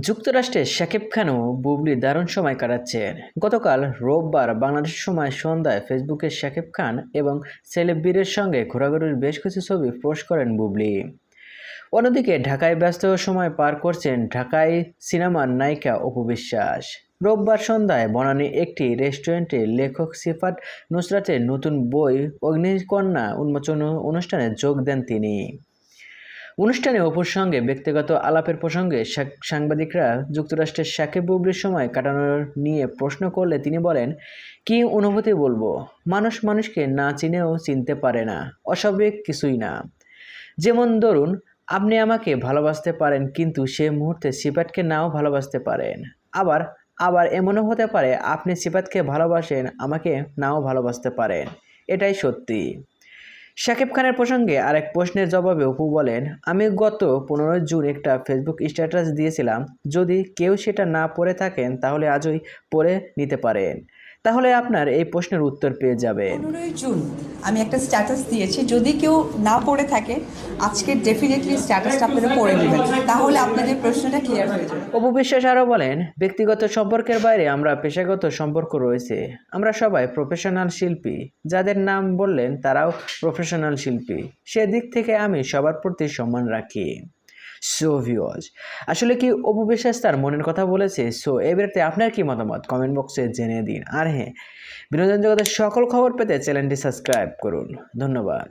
যুক্তরাষ্ট্রের শাকিব খানও বুবলি দারুণ সময় কাটাচ্ছেন। গতকাল রোববার বাংলাদেশ সময় সন্ধ্যায় ফেসবুকে শাকিব খান এবং সেলেব্বিরের সঙ্গে ঘোরাঘুরির বেশ কিছু ছবি পোস্ট করেন বুবলি। অন্যদিকে ঢাকায় ব্যস্ত সময় পার করছেন ঢাকায় সিনেমার নায়িকা অপু বিশ্বাস। রোববার সন্ধ্যায় বনানী একটি রেস্টুরেন্টে লেখক সিফাত নুসরাতের নতুন বই অগ্নিকন্যা উন্মোচন অনুষ্ঠানে যোগ দেন তিনি। অনুষ্ঠানে অপুর সঙ্গে ব্যক্তিগত আলাপের প্রসঙ্গে সাংবাদিকরা যুক্তরাষ্ট্রের সাকিব বুবলির সময় কাটানোর নিয়ে প্রশ্ন করলে তিনি বলেন, কি অনুভূতি বলব? মানুষ মানুষকে না চিনেও চিনতে পারে না, অস্বাভাবিক কিছুই না। যেমন ধরুন, আপনি আমাকে ভালোবাসতে পারেন কিন্তু সে মুহূর্তে সিপাতকে নাও ভালোবাসতে পারেন। আবার আবার এমনও হতে পারে, আপনি সিপাতকে ভালোবাসেন, আমাকে নাও ভালোবাসতে পারেন। এটাই সত্যি। শাকিব খানের প্রসঙ্গে আরেক প্রশ্নের জবাবে অপু বলেন, আমি গত পনেরোই জুন একটা ফেসবুক স্ট্যাটাস দিয়েছিলাম, যদি কেউ সেটা না পড়ে থাকেন, তাহলে আজই পড়ে নিতে পারেন। তাহলে আপনার এই প্রশ্নের উত্তর পেয়ে যাবেন পনেরোই জুন আমি একটা স্ট্যাটাস দিয়েছি। যদি কেউ না পড়ে থাকে আজকে ডেফিনেটলি স্ট্যাটাসটা আপনারা পড়ে নেবেন। তাহলে আপনাদের প্রশ্নটা ক্লিয়ার হয়ে যাবে। অপু বিশ্বাস আরও বলেন ব্যক্তিগত সম্পর্কের বাইরে আমরা পেশাগত সম্পর্ক রয়েছে। আমরা সবাই প্রফেশনাল শিল্পী। যাদের নাম বললেন তারাও প্রফেশনাল শিল্পী। সেদিক থেকে আমি সবার প্রতি সম্মান রাখি। সো ভিওজ আসলে কি অপু বিশ্বাস তার মনের কথা বলেছে? সো এ আপনার কি মতামত? কমেন্ট বক্সে জেনে দিন। আর হ্যাঁ বিনোদন জগতের সকল খবর পেতে চ্যানেলটি সাবস্ক্রাইব করুন। ধন্যবাদ।